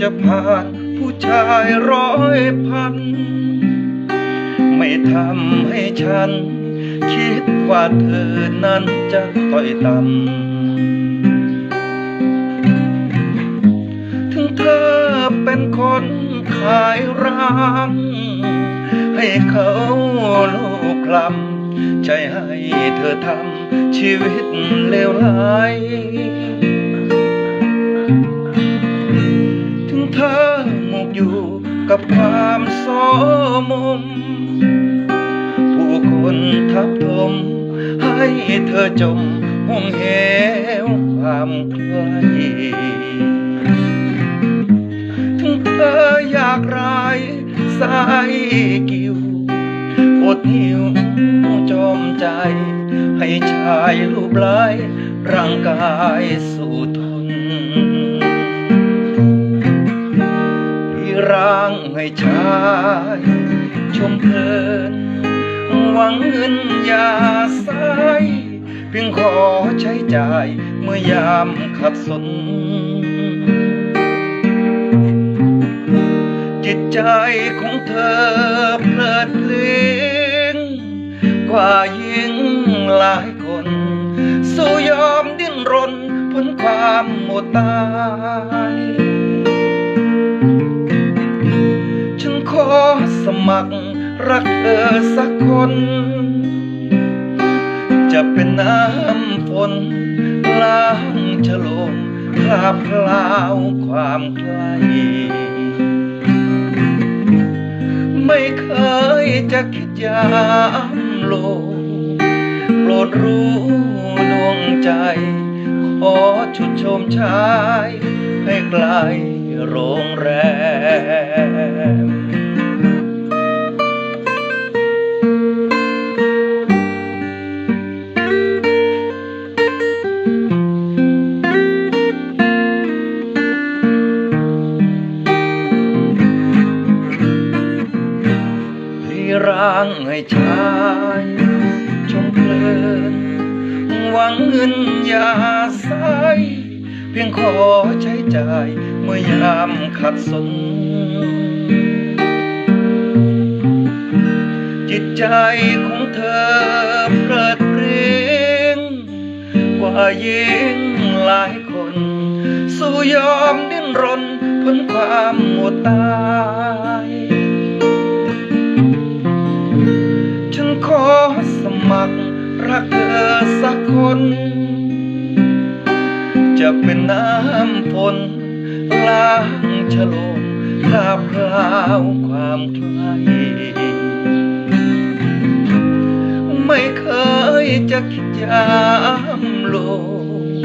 จะผ่านผู้ชายร้อยพัน ไม่ทำให้ฉัน คิดว่าเธอนั้นจะต่อยต่ำถึงเธอเป็นคนขายร้างให้เขาลูกคลำใจให้เธอทำชีวิตเลวไหล กับความโสมม ผู้คนทับถมให้เธอจมห่วงเหวความใครถึงเธออยากรายสายกิวอดหิวจอมใจ ให้ชายรูปลายร่างกายสู่ท ให้ชายชมเพลิน หวังเงินยาสเพียงขอใช้จ่ายเมื่อยามขัดสน จิตใจของเธอเพลิดเพลินกว่ายิ่งหลายคน สู้ยอมดิ้นรนพ้นความหมดตา มัครรักเธอสักคน จะเป็นน้ำฝนล้างฉลมคราบคลาวความใครไม่เคยจะคิดยามโลกโปรดรู้ดวงใจ ขอชุดชมชาย ให้ไกลโรงแรม ร่างให้ชายชมเพลินหวังเงินยาใสเพียงขอใช้จ่ายเมื่อยามขัดสน จิตใจของเธอเพลิดเพลินกว่ายิ่งหลายคน สู้ยอมดิ้นรนพ้นความหมดตา น จะเป็นน้ำฝนล้างฉโลมคราบคาวความใครไม่เคยจะคิดยามโลก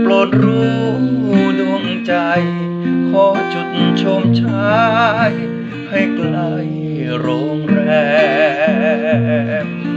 โปรดรู้ดวงใจ ขอจุดชมชาย ให้ไกลโรงแรม